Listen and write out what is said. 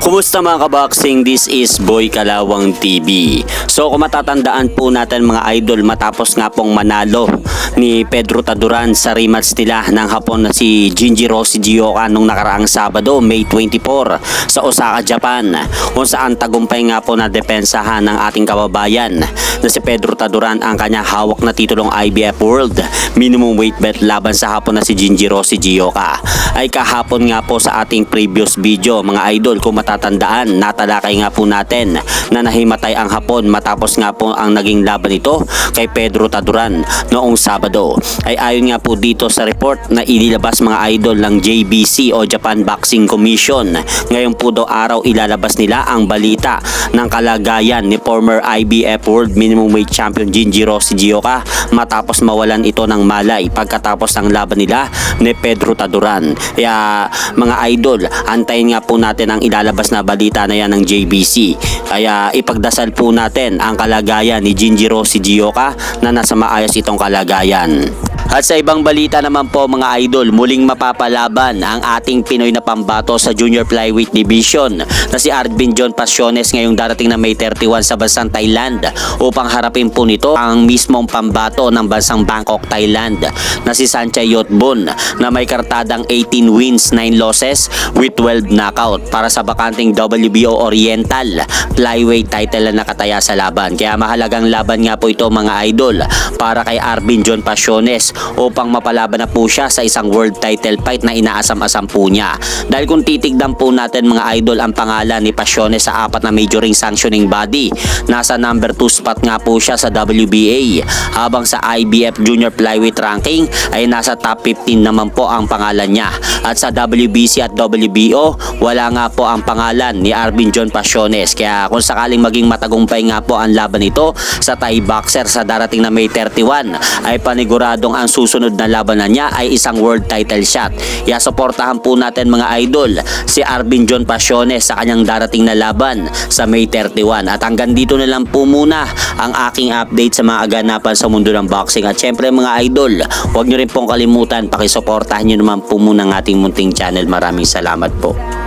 Kumusta mga kaboxing? This is Boy Kalawang TV. So kung matatandaan po natin mga idol matapos nga pong manalo ni Pedro Taduran sa rematch nila ng hapon na si Jinjiro Gioka nung nakaraang Sabado, May 24 sa Osaka, Japan kung saan tagumpay nga po na depensahan ng ating kababayan na si Pedro Taduran ang kanya hawak na titulong IBF World minimum weight bet laban sa hapon na si Jinjiro Gioka ay kahapon nga po sa ating previous video mga idol kung matatandaan natalakay nga po natin na nahimatay ang hapon matapos nga po ang naging laban ito kay Pedro Taduran noong Sabado ay ayon nga po dito sa report na inilabas mga idol ng JBC o Japan Boxing Commission ngayon po daw araw ilalabas nila ang balita ng kalagayan ni former IBF World Minimum Weight Champion Jinjiro Gioka matapos mawalan ito ng malay pagkatapos ng laban nila ni Pedro Taduran. Kaya mga idol, antayin nga po natin ang ilalabas na balita na yan ng JBC. Kaya ipagdasal po natin ang kalagayan ni Jinjiro Gioka na nasa maayos itong kalagayan. At sa ibang balita naman po mga idol, muling mapapalaban ang ating Pinoy na pambato sa Junior Flyweight Division na si Arvin John Pasiones ngayong darating na May 31 sa bansang Thailand upang harapin po nito ang mismong pambato ng bansang Bangkok, Thailand na si Sanchay Yotbun na may kartadang 18 wins, 9 losses with 12 knockout para sa bakanting WBO Oriental Flyweight title na nakataya sa laban. Kaya mahalagang laban nga po ito mga idol para kay Arvin John Pasiones upang mapalaban na po siya sa isang world title fight na inaasam-asam po niya. Dahil kung titignan po natin mga idol ang pangalan ni Pasiones sa apat na majoring sanctioning body, nasa number 2 spot nga po siya sa WBA habang sa IBF Junior Flyweight ranking ay nasa top 15 naman po ang pangalan niya. At sa WBC at WBO, wala nga po ang pangalan ni Arvin John Pasiones. Kaya kung sakaling maging matagumpay nga po ang laban nito sa Thai boxer sa darating na May 31 ay paniguradong ang susunod na labanan niya ay isang world title shot. Kaya suportahan po natin mga idol si Arvin John Pasiones sa kanyang darating na laban sa May 31. At hanggang dito na lang po muna ang aking update sa mga aganapan sa mundo ng boxing. At syempre mga idol, huwag nyo rin pong kalimutan pakisuportahan nyo naman po muna ang ating munting channel. Maraming salamat po.